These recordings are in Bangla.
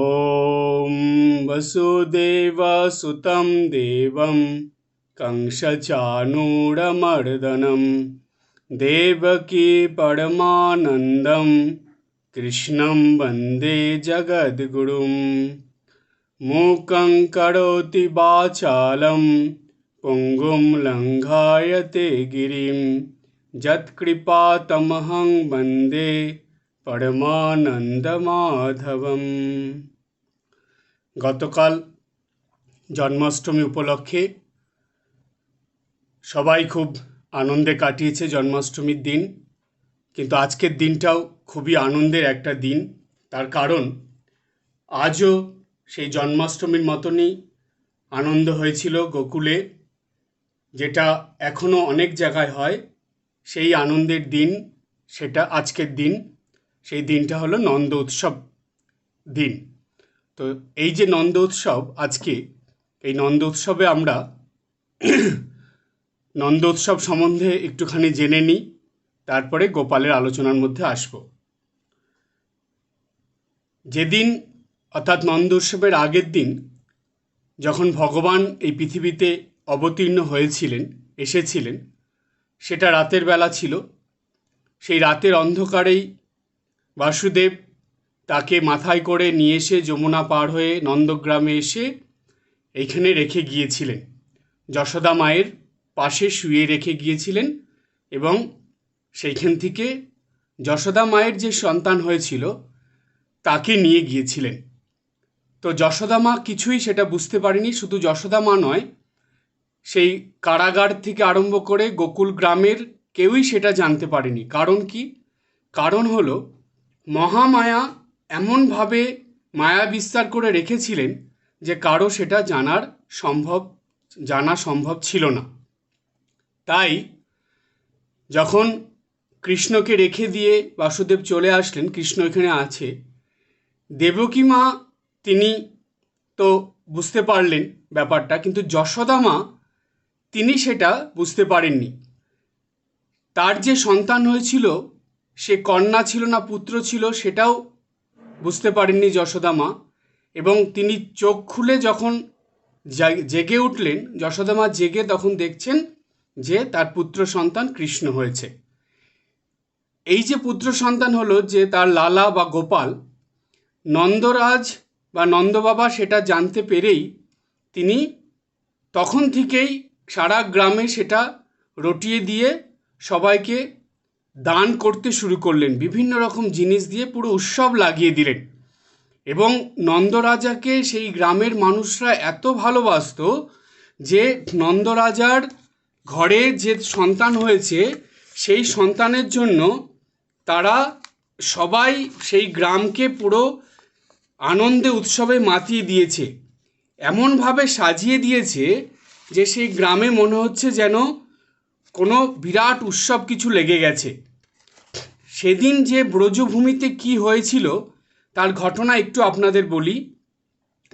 ॐ वसुदेवसुतं देवं कंसचाणूरमर्दनं देवकी परमानन्दं कृष्णं वन्दे जगद्गुरुं मूकं करोति वाचालं पुङ्गुं लङ्घायते गिरिं यत्कृपातमहं वन्दे পরমানন্দমাধবম গতকাল জন্মাষ্টমী উপলক্ষে সবাই খুব আনন্দে কাটিয়েছে জন্মাষ্টমীর দিন, কিন্তু আজকের দিনটাও খুবই আনন্দের একটা দিন। তার কারণ, আজও সেই জন্মাষ্টমীর মতনই আনন্দ হয়েছিল গোকুলে, যেটা এখনও অনেক জায়গায় হয়। সেই আনন্দের দিন, সেটা আজকের দিন। সেই দিনটা হলো নন্দ উৎসব দিন। তো এই যে নন্দ উৎসব, আজকে এই নন্দ উৎসবে আমরা নন্দ উৎসব সম্বন্ধে একটুখানি জেনে নিই, তারপরে গোপালের আলোচনার মধ্যে আসব। যেদিন, অর্থাৎ নন্দ উৎসবের আগের দিন, যখন ভগবান এই পৃথিবীতে অবতীর্ণ হয়েছিলেন, এসেছিলেন, সেটা রাতের বেলা ছিল। সেই রাতের অন্ধকারেই বাসুদেব তাকে মাথায় করে নিয়ে এসে যমুনা পার হয়ে নন্দগ্রামে এসে এইখানে রেখে গিয়েছিলেন। যশোদা মায়ের পাশে শুয়ে রেখে গিয়েছিলেন এবং সেইখান থেকে যশোদা মায়ের যে সন্তান হয়েছিল তাকে নিয়ে গিয়েছিলেন। তো যশোদা মা কিছুই সেটা বুঝতে পারেনি, শুধু যশোদা মা নয়, সেই কারাগার থেকে আরম্ভ করে গোকুল গ্রামের কেউই সেটা জানতে পারেনি। কারণ কি? কারণ হলো মহামায়া এমনভাবে মায়া বিস্তার করে রেখেছিলেন যে কারও সেটা জানার সম্ভব, জানা সম্ভব ছিল না। তাই যখন কৃষ্ণকে রেখে দিয়ে বাসুদেব চলে আসলেন, কৃষ্ণ এখানে আছে দেবকী মা তিনি তো বুঝতে পারলেন ব্যাপারটা, কিন্তু যশোদা মা তিনি সেটা বুঝতে পারেননি। তার যে সন্তান হয়েছিল সে কন্যা ছিল না, পুত্র ছিল, সেটাও বুঝতে পারেননি যশোদা মা। এবং তিনি চোখ খুলে যখন জেগে উঠলেন, যশোদা মা জেগে তখন দেখছেন যে তার পুত্র সন্তান কৃষ্ণ হয়েছে। এই যে পুত্র সন্তান হলো যে তার লালা বা গোপাল, নন্দরাজ বা নন্দবাবা সেটা জানতে পেরেই তিনি তখন থেকেই সারা গ্রামে সেটা রটিয়ে দিয়ে সবাইকে দান করতে শুরু করলেন। বিভিন্ন রকম জিনিস দিয়ে পুরো উৎসব লাগিয়ে দিলেন। এবং নন্দরাজাকে সেই গ্রামের মানুষরা এত ভালোবাসত যে নন্দরাজার ঘরে যে সন্তান হয়েছে, সেই সন্তানের জন্য তারা সবাই সেই গ্রামকে পুরো আনন্দে উৎসবে মাতিয়ে দিয়েছে। এমনভাবে সাজিয়ে দিয়েছে যে সেই গ্রামে মনে হচ্ছে যেন কোনো বিরাট উৎসব কিছু লেগে গেছে। সেদিন যে ব্রজভূমিতে কি হয়েছিল, তার ঘটনা একটু আপনাদের বলি।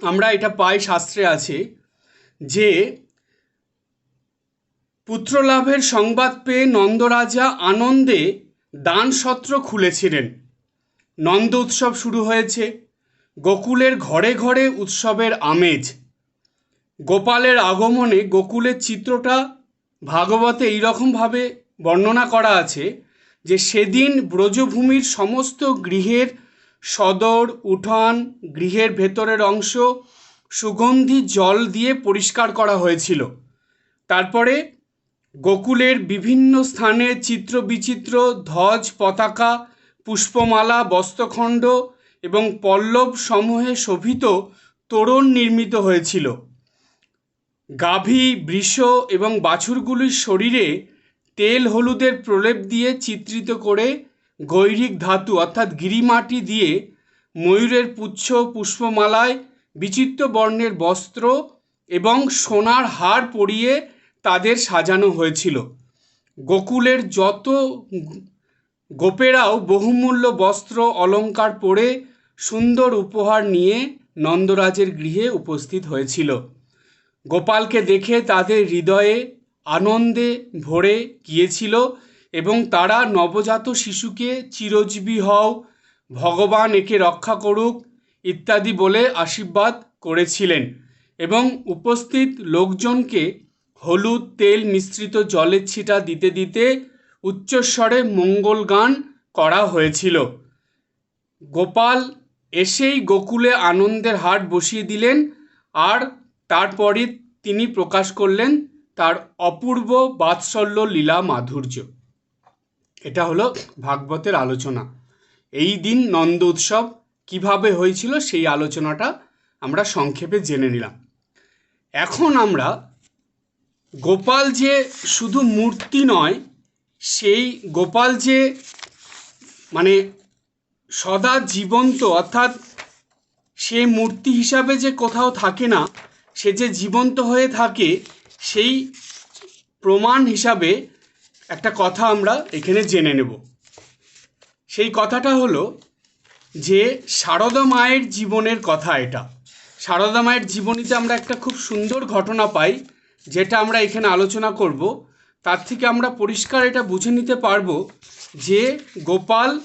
আমরা এটা পাই শাস্ত্রে আছে যে, পুত্রলাভের সংবাদ পেয়ে নন্দরাজা আনন্দে দানসত্র খুলেছিলেন। নন্দ উৎসব শুরু হয়েছে, গোকুলের ঘরে ঘরে উৎসবের আমেজ। গোপালের আগমনে গোকুলের চিত্রটা ভাগবতে এইরকমভাবে বর্ণনা করা আছে যে সেদিন ব্রজভূমির সমস্ত গৃহের সদর, উঠান, গৃহের ভেতরের অংশ সুগন্ধি জল দিয়ে পরিষ্কার করা হয়েছিল। তারপরে গোকুলের বিভিন্ন স্থানে চিত্র বিচিত্র, ধ্বজ, পতাকা, পুষ্পমালা, বস্ত্রখণ্ড এবং পল্লব সমূহে শোভিত তোরণ নির্মিত হয়েছিল। গাভী, বৃষ এবং বাছুরগুলির শরীরে তেল হলুদের প্রলেপ দিয়ে চিত্রিত করে গৈরিক ধাতু অর্থাৎ গিরিমাটি দিয়ে ময়ূরের পুচ্ছ পুষ্পমালায় বিচিত্র বর্ণের বস্ত্র এবং সোনার হার পরিয়ে তাদের সাজানো হয়েছিল। গোকুলের যত গোপেরাও বহুমূল্য বস্ত্র অলঙ্কার পরে সুন্দর উপহার নিয়ে নন্দরাজের গৃহে উপস্থিত হয়েছিল। গোপালকে দেখে তাদের হৃদয়ে আনন্দে ভরে গিয়েছিল এবং তারা নবজাত শিশুকে চিরজীবী হও, ভগবান একে রক্ষা করুক ইত্যাদি বলে আশীর্বাদ করেছিলেন এবং উপস্থিত লোকজনকে হলুদ তেল মিশ্রিত জলের ছিটা দিতে দিতে উচ্চস্বরে মঙ্গল গান করা হয়েছিল। গোপাল এসেই গোকুলে আনন্দের হাট বসিয়ে দিলেন আর তারপরই তিনি প্রকাশ করলেন তার অপূর্ব বাৎসল্য লীলা মাধুর্য। এটা হলো ভাগবতের আলোচনা। এই দিন নন্দ উৎসব কীভাবে হয়েছিল সেই আলোচনাটা আমরা সংক্ষেপে জেনে নিলাম। এখন আমরা গোপাল যে শুধু মূর্তি নয়, সেই গোপাল যে মানে সদা জীবন্ত অর্থাৎ সে মূর্তি হিসাবে যে কোথাও থাকে না সে যে জীবন্ত হয়ে থাকে, সেই প্রমাণ হিসাবে একটা কথা আমরা এখানে জেনে নেব। সেই কথাটা হলো যে সারদা মায়ের জীবনের কথা এটা। সারদা মায়ের জীবনীতে আমরা একটা খুব সুন্দর ঘটনা পাই, যেটা আমরা এখানে আলোচনা করব। তার থেকে আমরা পরিষ্কার এটা বুঝে নিতে পারব যে গোপাল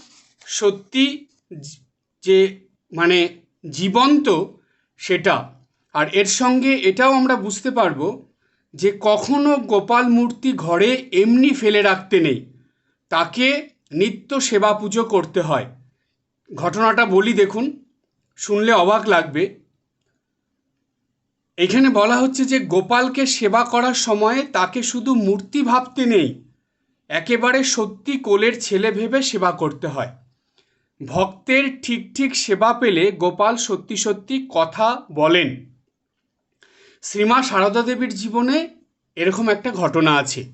সত্যি যে মানে জীবন্ত সেটা। আর এর সঙ্গে এটাও আমরা বুঝতে পারব যে কখনো গোপাল মূর্তি ঘরে এমনি ফেলে রাখতে নেই। তাকে নিত্য সেবা পুজো করতে হয়। ঘটনাটা বলি দেখুন, শুনলে অবাক লাগবে। এখানে বলা হচ্ছে যে গোপালকে সেবা করার সময়ে তাকে শুধু মূর্তি ভাবতে নেই, একেবারে সত্যি কোলের ছেলে ভেবে সেবা করতে হয়। ভক্তের ঠিক ঠিক সেবা পেলে গোপাল সত্যি সত্যি কথা বলেন। শ্রীমা সারদা দেবীর জীবনে এরকম একটা ঘটনা আছে।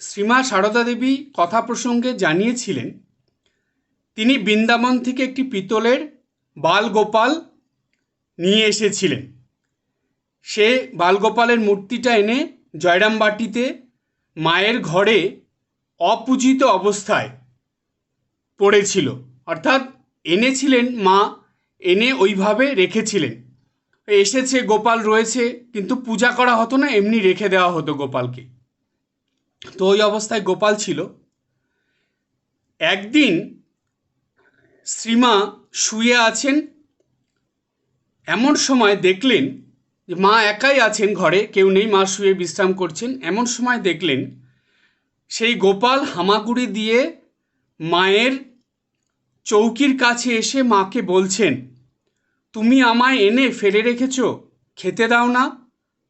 শ্রীমা সারদা দেবী কথা প্রসঙ্গে জানিয়েছিলেন, তিনি বৃন্দাবন থেকে একটি পিতলের বালগোপাল নিয়ে এসেছিলেন। সে বালগোপালের মূর্তিটা এনে জয়রামবাটিতে মায়ের ঘরে অপূজিত অবস্থায় পড়েছিল। অর্থাৎ এনেছিলেন মা, এনে ওইভাবে রেখেছিলেন। এসেছে, গোপাল রয়েছে, কিন্তু পূজা করা হতো না, এমনি রেখে দেওয়া হতো গোপালকে। তো ওই অবস্থায় গোপাল ছিল। একদিন শ্রীমা শুয়ে আছেন, এমন সময় দেখলেন, যে মা একাই আছেন ঘরে, কেউ নেই, মা শুয়ে বিশ্রাম করছেন, এমন সময় দেখলেন, সেই গোপাল হামাগুড়ি দিয়ে মায়ের চৌকির কাছে এসে মাকে বলছেন তুমি আমায় এনে ফেলে রেখেছ, খেতে দাও না,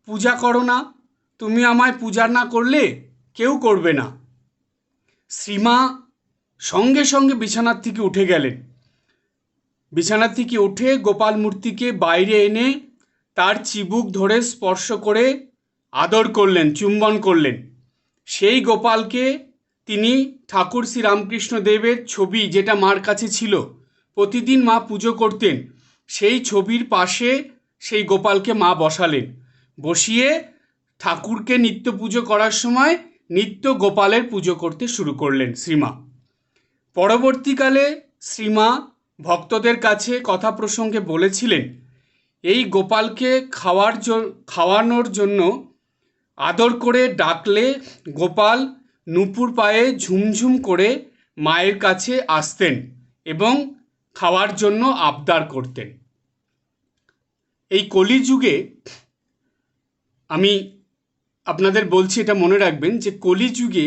পূজা করো না, তুমি আমায় পূজা না করলে কেউ করবে না। শ্রীমা সঙ্গে সঙ্গে বিছানার থেকে উঠে গেলেন। বিছানার থেকে উঠে গোপাল মূর্তিকে বাইরে এনে তার চিবুক ধরে স্পর্শ করে আদর করলেন, চুম্বন করলেন। সেই গোপালকে তিনি ঠাকুর শ্রী রামকৃষ্ণ দেবের ছবি, যেটা মার কাছে ছিল, প্রতিদিন মা পুজো করতেন। সেই ছবির পাশে সেই গোপালকে মা বসালেন। বসিয়ে ঠাকুরকে নিত্য পুজো করার সময় নিত্য গোপালের পুজো করতে শুরু করলেন শ্রীমা। পরবর্তীকালে শ্রীমা ভক্তদের কাছে কথা প্রসঙ্গে বলেছিলেন, এই গোপালকে খাওয়ার খাওয়ানোর জন্য আদর করে ডাকলে গোপাল নুপুর পায়ে ঝুমঝুম করে মায়ের কাছে আসতেন এবং খাওয়ার জন্য আবদার করতেন। এই কলিযুগে আমি আপনাদের বলছি, এটা মনে রাখবেন যে কলিযুগে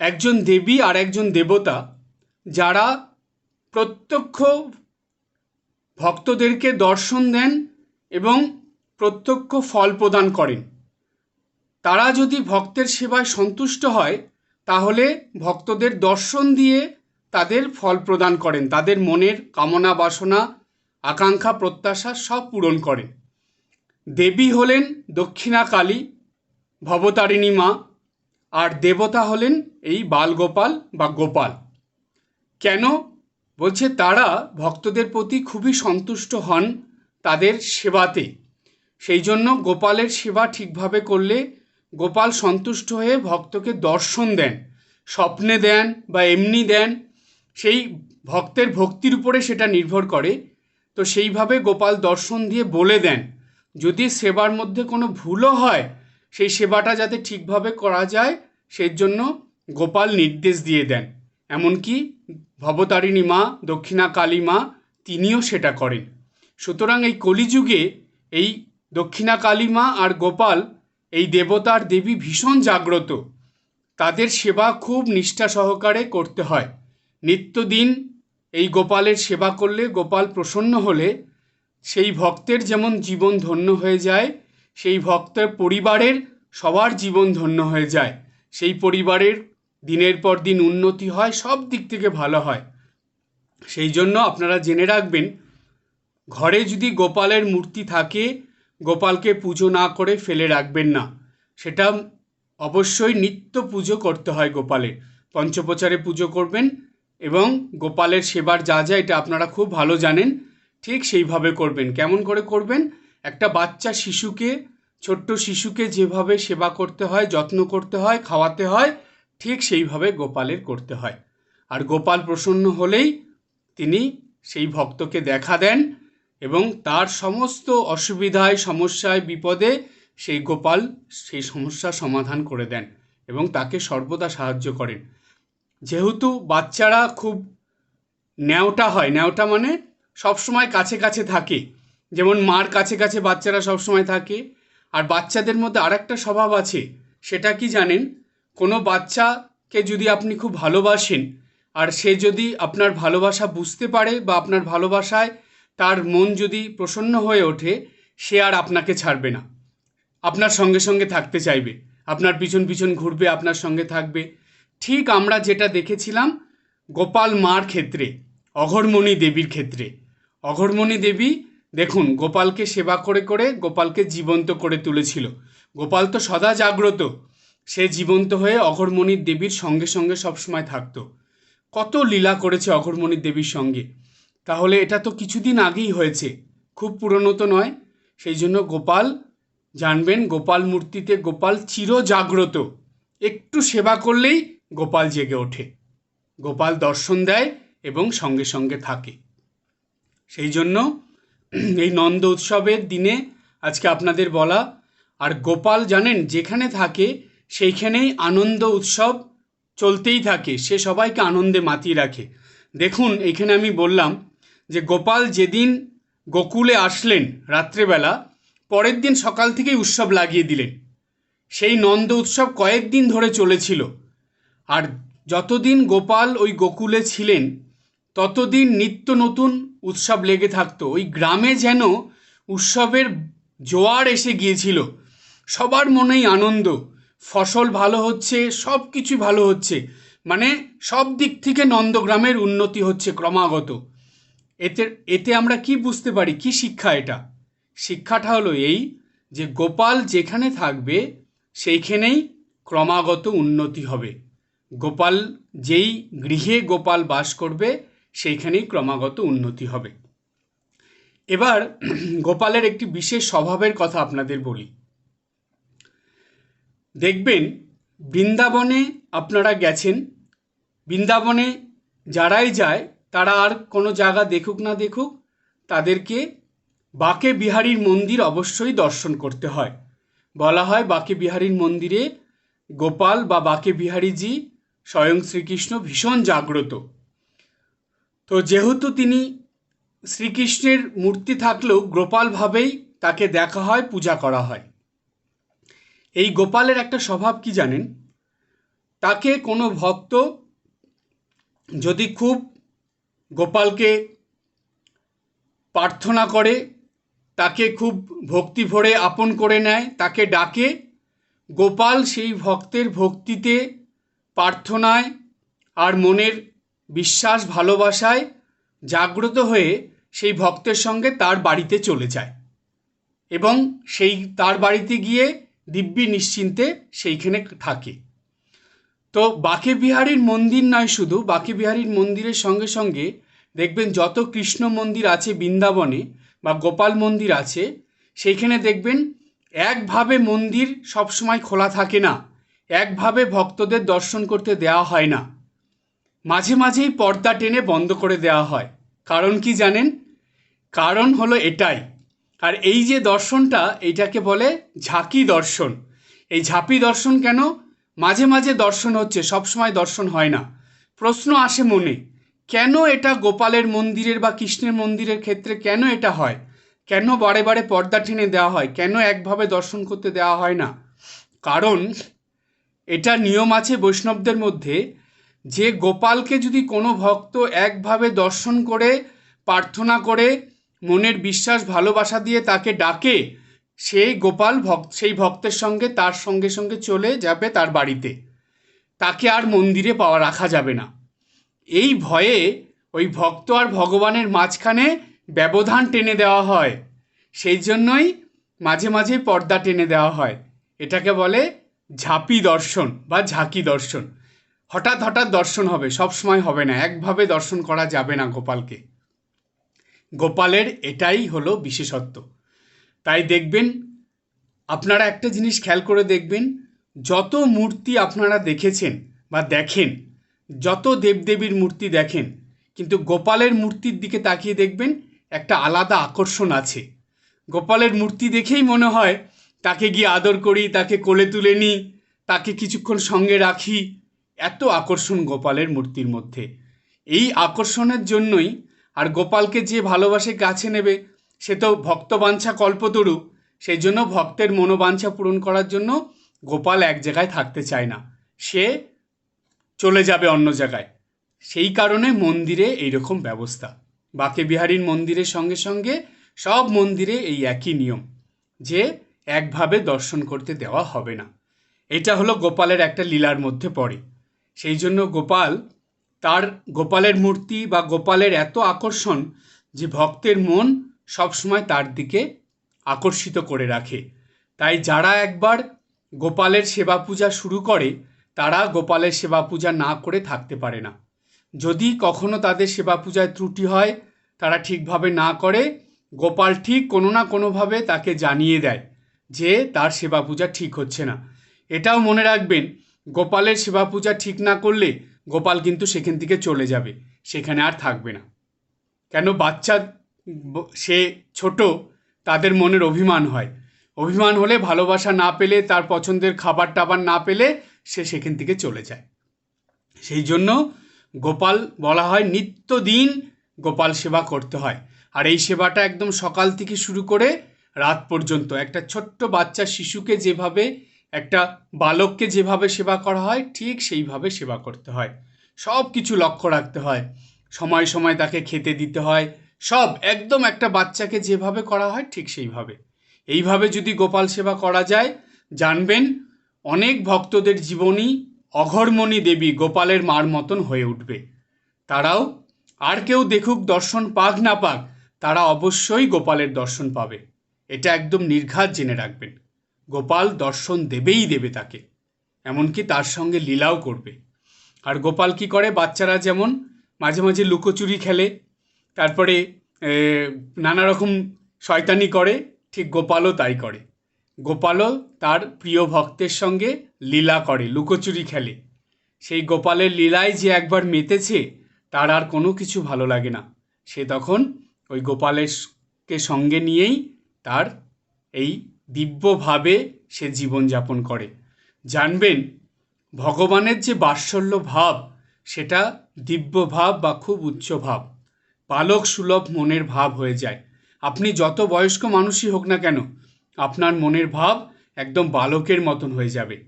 একজন দেবী আর একজন দেবতা যারা প্রত্যক্ষ ভক্তদেরকে দর্শন দেন এবং প্রত্যক্ষ ফল প্রদান করেন। তারা যদি ভক্তের সেবায় সন্তুষ্ট হয়, তাহলে ভক্তদের দর্শন দিয়ে তাদের ফল প্রদান করেন। তাদের মনের কামনা বাসনা আকাঙ্ক্ষা, প্রত্যাশা সব পূরণ করেন দেবী হলেন দক্ষিণা কালী ভবতারিণী মা, আর দেবতা হলেন এই বালগোপাল বা গোপাল। কেন? বলছে তারা ভক্তদের প্রতি খুবই সন্তুষ্ট হন তাদের সেবাতে। সেই জন্য গোপালের সেবা ঠিকভাবে করলে গোপাল সন্তুষ্ট হয়ে ভক্তকে দর্শন দেন, স্বপ্নে দেন বা এমনি দেন। সেই ভক্তের ভক্তির উপরে সেটা নির্ভর করে। তো সেইভাবে গোপাল দর্শন দিয়ে বলে দেন, যদি সেবার মধ্যে কোনো ভুলও হয়, সেই সেবাটা যাতে ঠিকভাবে করা যায় সেই জন্য গোপাল নির্দেশ দিয়ে দেন। এমনকি ভবতারিণী মা, দক্ষিণা কালী মা, তিনিও সেটা করেন। সুতরাং এই কলিযুগে এই দক্ষিণা কালীমা আর গোপাল, এই দেবতার দেবী ভীষণ জাগ্রত। তাদের সেবা খুব নিষ্ঠা সহকারে করতে হয়। নিত্যদিন এই গোপালের সেবা করলে গোপাল প্রসন্ন হলে, সেই ভক্তের যেমন জীবন ধন্য হয়ে যায়, সেই ভক্তের পরিবারের সবার জীবন ধন্য হয়ে যায়। সেই পরিবারের দিনের পর দিন উন্নতি হয়, সব দিক থেকে ভালো হয়। সেই জন্য আপনারা জেনে রাখবেন, ঘরে যদি গোপালের মূর্তি থাকে, গোপালকে পুজো না করে ফেলে রাখবেন না। সেটা অবশ্যই নিত্য পুজো করতে হয় গোপালের। পঞ্চপ্রচারে পুজো করবেন এবং গোপালের সেবার যা যা, এটা আপনারা খুব ভালো জানেন, ঠিক সেইভাবে করবেন। কেমন করে করবেন? একটা বাচ্চা শিশুকে, ছোট্ট শিশুকে যেভাবে সেবা করতে হয়, যত্ন করতে হয়, খাওয়াতে হয়, ঠিক সেইভাবে গোপালের করতে হয়। আর গোপাল প্রসন্ন হলেই তিনি সেই ভক্তকে দেখা দেন এবং তার সমস্ত অসুবিধায়, সমস্যায়, বিপদে সেই গোপাল সেই সমস্যার সমাধান করে দেন এবং তাকে সর্বদা সাহায্য করেন। যেহেতু বাচ্চারা খুব ন্যাওটা হয়, ন্যাওটা মানে সবসময় কাছে কাছে থাকে। যেমন মার কাছে কাছে বাচ্চারা সবসময় থাকে, আর বাচ্চাদের মধ্যে আরেকটা স্বভাব আছে, সেটা কি জানেন? কোনো বাচ্চাকে যদি আপনি খুব ভালোবাসেন, আর সে যদি আপনার ভালোবাসা বুঝতে পারে বা আপনার ভালোবাসায় তার মন যদি প্রসন্ন হয়ে ওঠে, সে আর আপনাকে ছাড়বে না। আপনার সঙ্গে সঙ্গে থাকতে চাইবে। আপনার পিছন পিছন ঘুরবে, আপনার সঙ্গে থাকবে। ঠিক আমরা যেটা দেখেছিলাম, গোপাল মার ক্ষেত্রে, অঘরমণি দেবীর ক্ষেত্রে। অঘরমণি দেবী, দেখুন, গোপালকে সেবা করে করে গোপালকে জীবন্ত করে তুলেছিল। গোপাল তো সদা জাগ্রত, সে জীবন্ত হয়ে অঘরমণির দেবীর সঙ্গে সঙ্গে সবসময় থাকতো। কত লীলা করেছে অঘরমণির দেবীর সঙ্গে। তাহলে এটা তো কিছুদিন আগেই হয়েছে, খুব পুরনো তো নয়। সেই জন্য গোপাল, জানবেন, গোপাল মূর্তিতে গোপাল চির জাগ্রত একটু সেবা করলেই গোপাল জেগে ওঠে। গোপাল দর্শন দেয় এবং সঙ্গে সঙ্গে থাকে। সেই জন্য এই নন্দ উৎসবের দিনে আজকে আপনাদের বলা, আর গোপাল জানেন যেখানে থাকে সেইখানেই আনন্দ উৎসব চলতেই থাকে। সে সবাইকে আনন্দে মাতিয়ে রাখে। দেখুন এইখানে আমি বললাম যে গোপাল যেদিন গোকুলে আসলেন রাত্রেবেলা, পরের দিন সকাল থেকেই উৎসব লাগিয়ে দিলেন। সেই নন্দ উৎসব কয়েকদিন ধরে চলেছিল। আর যতদিন গোপাল ওই গোকুলে ছিলেন, ততদিন নিত্য নতুন উৎসব লেগে থাকতো। ওই গ্রামে যেন উৎসবের জোয়ার এসে গিয়েছিল। সবার মনেই আনন্দ। ফসল ভালো হচ্ছে সব কিছু ভালো হচ্ছে। মানে সব দিক থেকে নন্দগ্রামের উন্নতি হচ্ছে ক্রমাগত। এতে এতে আমরা কি বুঝতে পারি? কি শিক্ষা এটা? শিক্ষাটা হলো এই যে গোপাল যেখানে থাকবে, সেইখানেই ক্রমাগত উন্নতি হবে। গোপাল, যেই গৃহে গোপাল বাস করবে, সেইখানেই ক্রমাগত উন্নতি হবে। এবার গোপালের একটি বিশেষ স্বভাবের কথা আপনাদের বলি। দেখবেন, বৃন্দাবনে আপনারা গেছেন, বৃন্দাবনে যারাই যায়, তারা আর কোনো জায়গা দেখুক না দেখুক, তাদেরকে বাকে বিহারীর মন্দির অবশ্যই দর্শন করতে হয়। বলা হয় বাকে বিহারীর মন্দিরে গোপাল বা বাকে বিহারীজি স্বয়ং শ্রীকৃষ্ণ ভীষণ জাগ্রত। তো যেহেতু তিনি শ্রীকৃষ্ণের মূর্তি থাকলেও গোপালভাবেই তাকে দেখা হয়, পূজা করা হয়। এই গোপালের একটা স্বভাব কি জানেন? তাকে কোনো ভক্ত যদি খুব গোপালকে প্রার্থনা করে, তাকে খুব ভক্তি ভরে আপন করে নেয়, তাকে ডাকে, গোপাল সেই ভক্তের ভক্তিতে প্রার্থনায় আর মনের বিশ্বাস ভালোবাসায় জাগ্রত হয়ে সেই ভক্তের সঙ্গে তার বাড়িতে চলে যায় এবং সেই তার বাড়িতে গিয়ে দিব্যি নিশ্চিন্তে সেইখানে থাকে। তো বাকে বিহারীর মন্দির নয় শুধু, বাকে বিহারীর মন্দিরের সঙ্গে সঙ্গে দেখবেন যত কৃষ্ণ মন্দির আছে বৃন্দাবনে বা গোপাল মন্দির আছে, সেইখানে দেখবেন একভাবে মন্দির সবসময় খোলা থাকে না। একভাবে ভক্তদের দর্শন করতে দেওয়া হয় না। মাঝে মাঝেই পর্দা টেনে বন্ধ করে দেওয়া হয়। কারণ কি জানেন? কারণ হলো এটাই। আর এই যে দর্শনটা, এইটাকে বলে ঝাঁকি দর্শন। এই ঝাঁপি দর্শন কেন? মাঝে মাঝে দর্শন হচ্ছে, সবসময় দর্শন হয় না। প্রশ্ন আসে মনে, কেন এটা গোপালের মন্দিরের বা কৃষ্ণের মন্দিরের ক্ষেত্রে কেন এটা হয়? কেন বারে বারে পর্দা টেনে দেওয়া হয়? কেন একভাবে দর্শন করতে দেওয়া হয় না? কারণ এটা নিয়ম আছে বৈষ্ণবদের মধ্যে, যে গোপালকে যদি কোনো ভক্ত একভাবে দর্শন করে, প্রার্থনা করে, মনের বিশ্বাস, ভালোবাসা দিয়ে তাকে ডাকে, সেই গোপাল ভক্ত, সেই ভক্তের সঙ্গে তার সঙ্গে সঙ্গে চলে যাবে তার বাড়িতে। তাকে আর মন্দিরে পাওয়া, রাখা যাবে না। এই ভয়ে ওই ভক্ত আর ভগবানের মাঝখানে ব্যবধান টেনে দেওয়া হয়। সেই জন্যই মাঝে মাঝে পর্দা টেনে দেওয়া হয়। এটাকে বলে ঝাঁপি দর্শন বা ঝাঁকি দর্শন। হঠাৎ হঠাৎ দর্শন হবে, সব সময় হবে না। একভাবে দর্শন করা যাবে না গোপালকে। গোপালের এটাই হলো বিশেষত্ব। তাই দেখবেন, আপনারা একটা জিনিস খেয়াল করে দেখবেন, যত মূর্তি আপনারা দেখেছেন বা দেখেন, যত দেবদেবীর মূর্তি দেখেন, কিন্তু গোপালের মূর্তির দিকে তাকিয়ে দেখবেন, একটা আলাদা আকর্ষণ আছে। গোপালের মূর্তি দেখেই মনে হয় তাকে গিয়ে আদর করি, তাকে কোলে তুলে নিই তাকে কিছুক্ষণ সঙ্গে রাখি। এত আকর্ষণ গোপালের মূর্তির মধ্যে। এই আকর্ষণের জন্যই আর গোপালকে যে ভালোবাসে কাছে নেবে, সে তো ভক্তবাঞ্ছা কল্পতরু। সেই জন্য ভক্তের মনোবাঞ্ছা পূরণ করার জন্য গোপাল এক জায়গায় থাকতে চায় না। সে চলে যাবে অন্য জায়গায়। সেই কারণে মন্দিরে এইরকম ব্যবস্থা। বাকে বিহারীর মন্দিরের সঙ্গে সঙ্গে সব মন্দিরে এই একই নিয়ম, যে একভাবে দর্শন করতে দেওয়া হবে না। এটা হলো গোপালের একটা লীলার মধ্যে পড়ে। সেই জন্য গোপাল তার গোপালের মূর্তি বা গোপালের এত আকর্ষণ যে ভক্তের মন সবসময় তার দিকে আকর্ষিত করে রাখে। তাই যারা একবার গোপালের সেবা পূজা শুরু করে, তারা গোপালের সেবা পূজা না করে থাকতে পারে না। যদি কখনো তাদের সেবা পূজায় ত্রুটি হয়, তারা ঠিকভাবে না করে, গোপাল ঠিক কোনো না কোনোভাবে তাকে জানিয়ে দেয়। যে তার সেবা পূজা ঠিক হচ্ছে না। এটাও মনে রাখবেন, গোপালের সেবা পূজা ঠিক না করলে গোপাল কিন্তু সেখান থেকে চলে যাবে, সেখানে আর থাকবে না। কেন বাচ্চা, সে ছোট, তাদের মনের অভিমান হয়। অভিমান হলে ভালোবাসা না পেলে, তার পছন্দের খাবার টাবার না পেলে সে সেখান থেকে চলে যায়। সেই জন্য গোপাল বলা হয়, নিত্যদিন গোপাল সেবা করতে হয়। আর এই সেবাটা একদম সকাল থেকে শুরু করে রাত পর্যন্ত। একটা ছোট্ট বাচ্চা শিশুকে যেভাবে, একটা বালককে যেভাবে সেবা করা হয়, ঠিক সেইভাবে সেবা করতে হয়। সব কিছু লক্ষ্য রাখতে হয়। সময় সময় তাকে খেতে দিতে হয়। সব, একদম একটা বাচ্চাকে যেভাবে করা হয়, ঠিক সেইভাবে। এইভাবে যদি গোপাল সেবা করা যায়, জানবেন অনেক ভক্তদের জীবনই অঘরমণি দেবী গোপালের মার মতন হয়ে উঠবে। তারাও, আর কেউ দেখুক দর্শন পাক না পাক, তারা অবশ্যই গোপালের দর্শন পাবে। এটা একদম নির্ঘাত জেনে রাখবেন। গোপাল দর্শন দেবেই দেবে তাকে, এমনকি তার সঙ্গে লীলাও করবে। আর গোপাল কি করে? বাচ্চারা যেমন মাঝে মাঝে লুকোচুরি খেলে, তারপরে নানা রকম শয়তানি করে, ঠিক গোপালও তাই করে। গোপালও তার প্রিয় ভক্তের সঙ্গে লীলা করে, লুকোচুরি খেলে। সেই গোপালের লীলায় যে একবার মেতেছে, তার আর কোনো কিছু ভালো লাগে না। সে তখন ওই গোপালের কে সঙ্গে নিয়েই তার এই দিব্যভাবে সে জীবনযাপন করে। জানবেন, ভগবানের যে বাৎসল্য ভাব, সেটা দিব্য ভাব বা খুব উচ্চ ভাব। বালক সুলভ মনের ভাব হয়ে যায়। আপনি যত বয়স্ক মানুষই হোক না কেন, আপনার মনের ভাব একদম বালকের মতন হয়ে যাবে।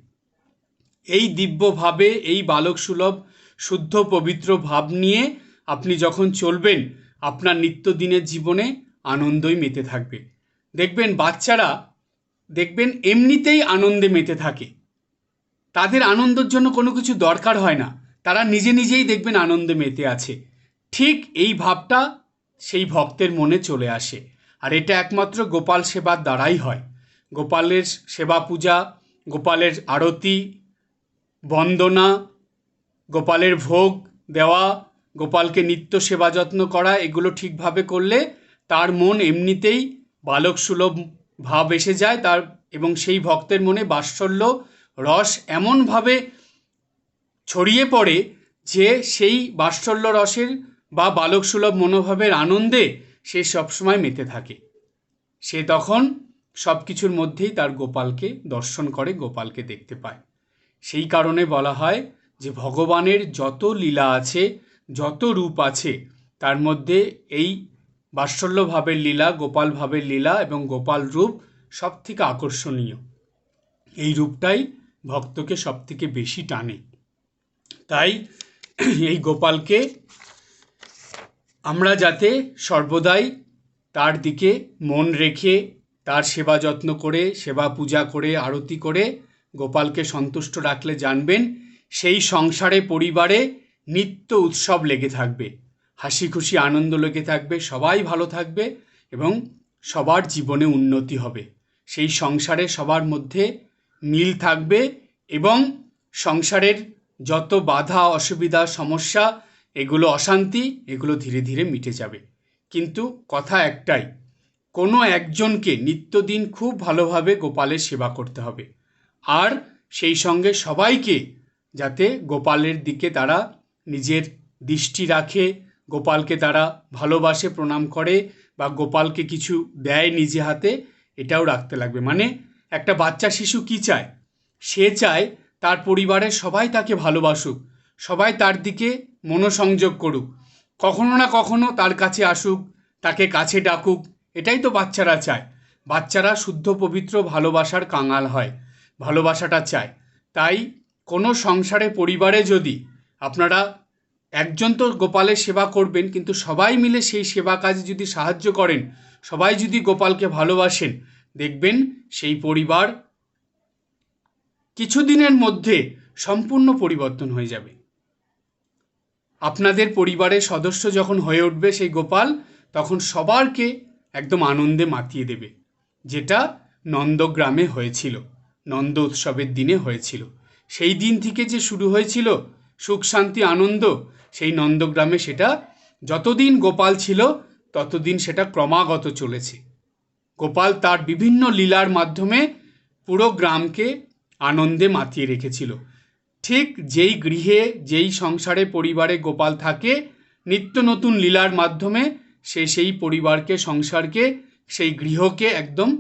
এই দিব্যভাবে এই বালক সুলভ, শুদ্ধ, পবিত্র ভাব নিয়ে আপনি যখন চলবেন, আপনার নিত্যদিনের জীবনে আনন্দই মেতে থাকবে। দেখবেন বাচ্চারা দেখবেন এমনিতেই আনন্দে মেতে থাকে। তাদের আনন্দের জন্য কোনো কিছু দরকার হয় না। তারা নিজে নিজেই দেখবেন আনন্দে মেতে আছে। ঠিক এই ভাবটা সেই ভক্তের মনে চলে আসে। আর এটা একমাত্র গোপাল সেবার দ্বারাই হয়। গোপালের সেবা পূজা, গোপালের আরতি, বন্দনা, গোপালের ভোগ দেওয়া, গোপালকে নিত্য সেবা যত্ন করা, এগুলো ঠিকভাবে করলে তার মন এমনিতেই বালক সুলভ ভাব এসে যায় তার এবং সেই ভক্তের মনে বাৎসল্য রস এমনভাবে ছড়িয়ে পড়ে যে সেই বাৎসল্য রসের বা বালক সুলভ মনোভাবের আনন্দে সে সবসময় মেতে থাকে। সে তখন সব কিছুর মধ্যেই তার গোপালকে দর্শন করে, গোপালকে দেখতে পায়। সেই কারণে বলা হয় যে ভগবানের যত লীলা আছে, যত রূপ আছে, তার মধ্যে এই বাৎসল্য ভাবের লীলা গোপাল ভাবের লীলা এবং গোপাল রূপ সব থেকে আকর্ষণীয়। এই রূপটাই ভক্তকে সব থেকে বেশি টানে। তাই এই গোপালকে আমরা যাতে সর্বদাই তার দিকে মন রেখে তার সেবা যত্ন করে, সেবা পূজা করে, আরতি করে গোপালকে সন্তুষ্ট রাখলে জানবেন, সেই সংসারে, পরিবারে নিত্য উৎসব লেগে থাকবে। হাসি খুশি, আনন্দ লেগে থাকবে, সবাই ভালো থাকবে এবং সবার জীবনে উন্নতি হবে। সেই সংসারে সবার মধ্যে মিল থাকবে এবং সংসারের যত বাধা, অসুবিধা, সমস্যা, এগুলো অশান্তি, এগুলো ধীরে ধীরে মিটে যাবে। কিন্তু কথা একটাই, কোনো একজনকে নিত্যদিন খুব ভালোভাবে গোপালের সেবা করতে হবে। আর সেই সঙ্গে সবাইকে যাতে গোপালের দিকে তারা নিজের দৃষ্টি রাখে গোপালকে তারা ভালোবাসে, প্রণাম করে বা গোপালকে কিছু দেয় নিজে হাতে, এটাও রাখতে লাগবে। মানে একটা বাচ্চা শিশু কি চায়? সে চায় তার পরিবারের সবাই তাকে ভালোবাসুক, সবাই তার দিকে মনোসংযোগ করুক, কখনো না কখনো তার কাছে আসুক, তাকে কাছে ডাকুক, এটাই তো বাচ্চারা চায়। বাচ্চারা শুদ্ধ, পবিত্র, ভালোবাসার কাঙাল হয়, ভালোবাসাটা চায়। তাই কোনো সংসারে, পরিবারে যদি আপনারা একজন তো গোপালের সেবা করবেন, কিন্তু সবাই মিলে সেই সেবা কাজে যদি সাহায্য করেন, সবাই যদি গোপালকে ভালোবাসেন, দেখবেন সেই পরিবার কিছুদিনের মধ্যে সম্পূর্ণ পরিবর্তন হয়ে যাবে। আপনাদের পরিবারের সদস্য যখন হয়ে উঠবে সেই গোপাল, তখন সবারকে একদম আনন্দে মাতিয়ে দেবে, যেটা নন্দগ্রামে হয়েছিল, নন্দ উৎসবের দিনে হয়েছিল। সেই দিন থেকে যে শুরু হয়েছিল সুখ, শান্তি, আনন্দ, সেই নন্দগ্রামে সেটা যতদিন গোপাল ছিল, ততদিন সেটা ক্রমাগত চলেছে। গোপাল তার বিভিন্ন লীলার মাধ্যমে পুরো গ্রামকে আনন্দে মাতিয়ে রেখেছিল। ঠিক যেই গৃহে, যেই সংসারে পরিবারে গোপাল থাকে, নিত্য নতুন লীলার মাধ্যমে সে সেই পরিবারকে, সংসারকে, সেই গৃহকে একদম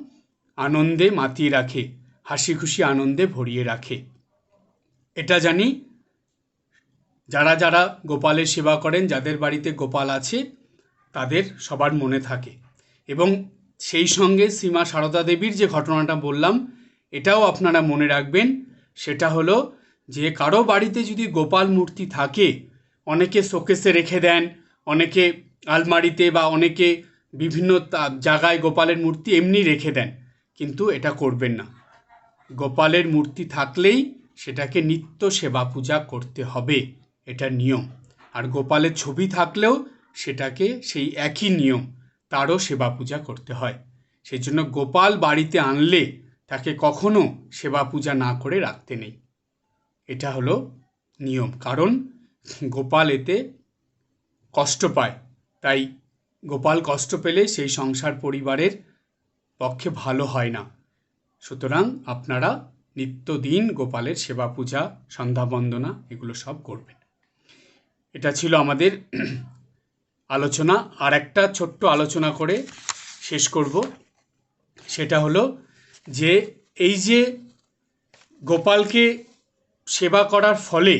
আনন্দে মাতিয়ে রাখে হাসি খুশি আনন্দে ভরিয়ে রাখে। এটা জানি যারা যারা গোপালের সেবা করেন, যাদের বাড়িতে গোপাল আছে, তাদের সবার মনে থাকে। এবং সেই সঙ্গে সীমা সারদা দেবীর যে ঘটনাটা বললাম, এটাও আপনারা মনে রাখবেন। সেটা হলো যে কারও বাড়িতে যদি গোপাল মূর্তি থাকে, অনেকে শোকেসে রেখে দেন, অনেকে আলমারিতে বা অনেকে বিভিন্ন জায়গায় গোপালের মূর্তি এমনি রেখে দেন, কিন্তু এটা করবেন না। গোপালের মূর্তি থাকলেই সেটাকে নিত্য সেবা পূজা করতে হবে। এটা নিয়ম। আর গোপালের ছবি থাকলেও সেটাকে সেই একই নিয়ম, তারও সেবা পূজা করতে হয়। সেই জন্য গোপাল বাড়িতে আনলে তাকে কখনো সেবা পূজা না করে রাখতে নেই। এটা হলো নিয়ম। কারণ গোপাল এতে কষ্ট পায়। তাই গোপাল কষ্ট পেলে সেই সংসার পরিবারের পক্ষে ভালো হয় না। সুতরাং আপনারা নিত্যদিন গোপালের সেবা পূজা সন্ধ্যা বন্দনা এগুলো সব করবেন। এটা ছিল আমাদের আলোচনা, আর একটা ছোট্ট আলোচনা করে শেষ করব। সেটা হলো যে, এই যে গোপালকে সেবা করার ফলে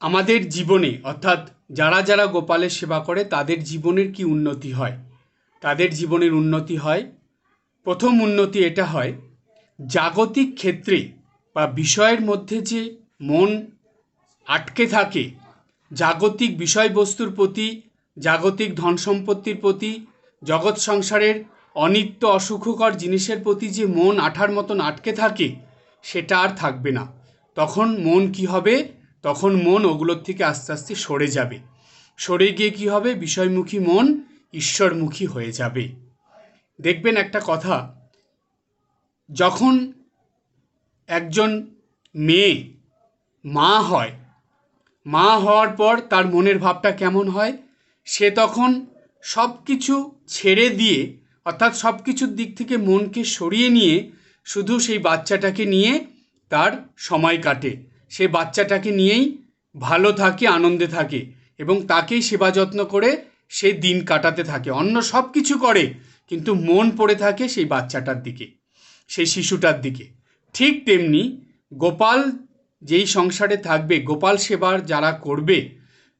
আমাদের জীবনে, অর্থাৎ যারা যারা গোপালের সেবা করে, তাদের জীবনের কি উন্নতি হয়? তাদের জীবনের উন্নতি হয়। প্রথম উন্নতি এটা হয়, জাগতিক ক্ষেত্রে বা বিষয়ের মধ্যে যে মন আটকে থাকে। জাগতিক বিষয়বস্তুর প্রতি, জাগতিক ধন সম্পত্তির প্রতি, জগৎ সংসারের অনিত্য অসুখকর জিনিসের প্রতি যে মন আঠার মতন আটকে থাকে, সেটা আর থাকবে না। তখন মন কি হবে? তখন মন ওগুলোর থেকে আস্তে আস্তে সরে যাবে। সরে গিয়ে কি হবে? বিষয়মুখী মন ঈশ্বরমুখী হয়ে যাবে। দেখবেন একটা কথা, যখন একজন মেয়ে, মা হয় মা হওয়ার পর তার মনের ভাবটা কেমন হয়? সে তখন সব কিছু ছেড়ে দিয়ে, অর্থাৎ সব কিছুর দিক থেকে মনকে সরিয়ে নিয়ে শুধু সেই বাচ্চাটাকে নিয়ে তার সময় কাটে। সে বাচ্চাটাকে নিয়েই ভালো থাকে, আনন্দে থাকে এবং তাকেই সেবা যত্ন করে সে দিন কাটাতে থাকে। অন্য সব কিছু করে, কিন্তু মন পড়ে থাকে সেই বাচ্চাটার দিকে, সেই শিশুটার দিকে। ঠিক তেমনি গোপাল যেই সংসারে থাকবে, গোপাল সেবার যারা করবে,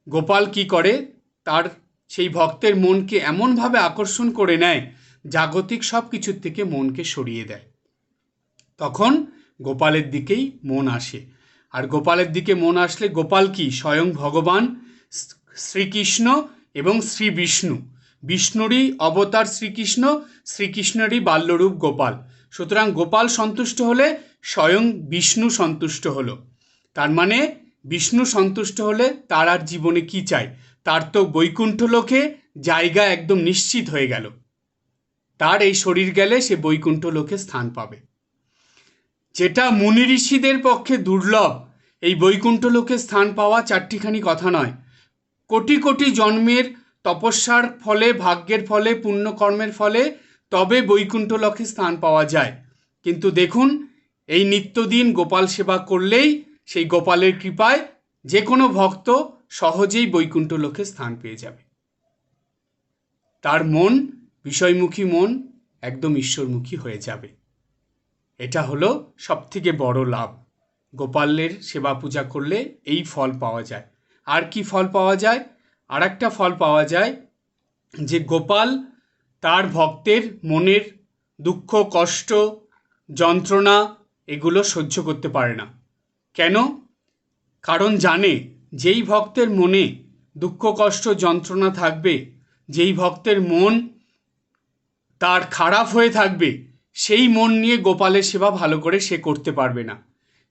গোপাল কি করে? তার সেই ভক্তের মনকে এমনভাবে আকর্ষণ করে নেয়, জাগতিক সব কিছুর থেকে মনকে সরিয়ে দেয়। তখন গোপালের দিকেই মন আসে। আর গোপালের দিকে মন আসলে গোপাল কি? স্বয়ং ভগবান শ্রীকৃষ্ণ এবং শ্রী বিষ্ণু। বিষ্ণুরই অবতার শ্রীকৃষ্ণ, শ্রীকৃষ্ণেরই বাল্যরূপ গোপাল। সুতরাং গোপাল সন্তুষ্ট হলে স্বয়ং বিষ্ণু সন্তুষ্ট হলো। তার মানে বিষ্ণু সন্তুষ্ট হলে তার আর জীবনে কি চাই? তার তো বৈকুণ্ঠ লোকে জায়গা একদম নিশ্চিত হয়ে গেল। তার এই শরীর গেলে সে বৈকুণ্ঠ লোকে স্থান পাবে। যেটা মুনি ঋষিদের পক্ষে দুর্লভ, এই বৈকুণ্ঠ লোকে স্থান পাওয়া চারটিখানি কথা নয়। কোটি কোটি জন্মের তপস্যার ফলে, ভাগ্যের ফলে, পুণ্যকর্মের ফলে তবে বৈকুণ্ঠ লোকে স্থান পাওয়া যায়। কিন্তু দেখুন, এই নিত্যদিন গোপাল সেবা করলেই সেই গোপালের কৃপায় যে কোনো ভক্ত সহজেই বৈকুণ্ঠ লোকে স্থান পেয়ে যাবে। তার মন, বিষয়মুখী মন একদম ঈশ্বরমুখী হয়ে যাবে। এটা হলো সবথেকে বড় লাভ। গোপালের সেবা পূজা করলে এই ফল পাওয়া যায়। আর কি ফল পাওয়া যায়? আর একটা ফল পাওয়া যায় যে গোপাল তার ভক্তের মনের দুঃখ, কষ্ট, যন্ত্রণা এগুলো সহ্য করতে পারে না। কেন? কারণ জানে যেই ভক্তের মনে দুঃখ, কষ্ট, যন্ত্রণা থাকবে, যেই ভক্তের মন তার খারাপ হয়ে থাকবে, সেই মন নিয়ে গোপালের সেবা ভালো করে সে করতে পারবে না।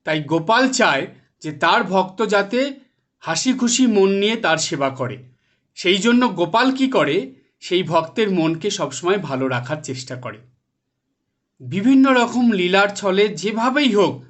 তাই গোপাল চায় যে তার ভক্ত যাতে হাসি খুশি মন নিয়ে তার সেবা করে। সেই জন্য গোপাল কি করে? সেই ভক্তের মনকে সবসময় ভালো রাখার চেষ্টা করে। বিভিন্ন রকম লীলার ছলে যেভাবেই হোক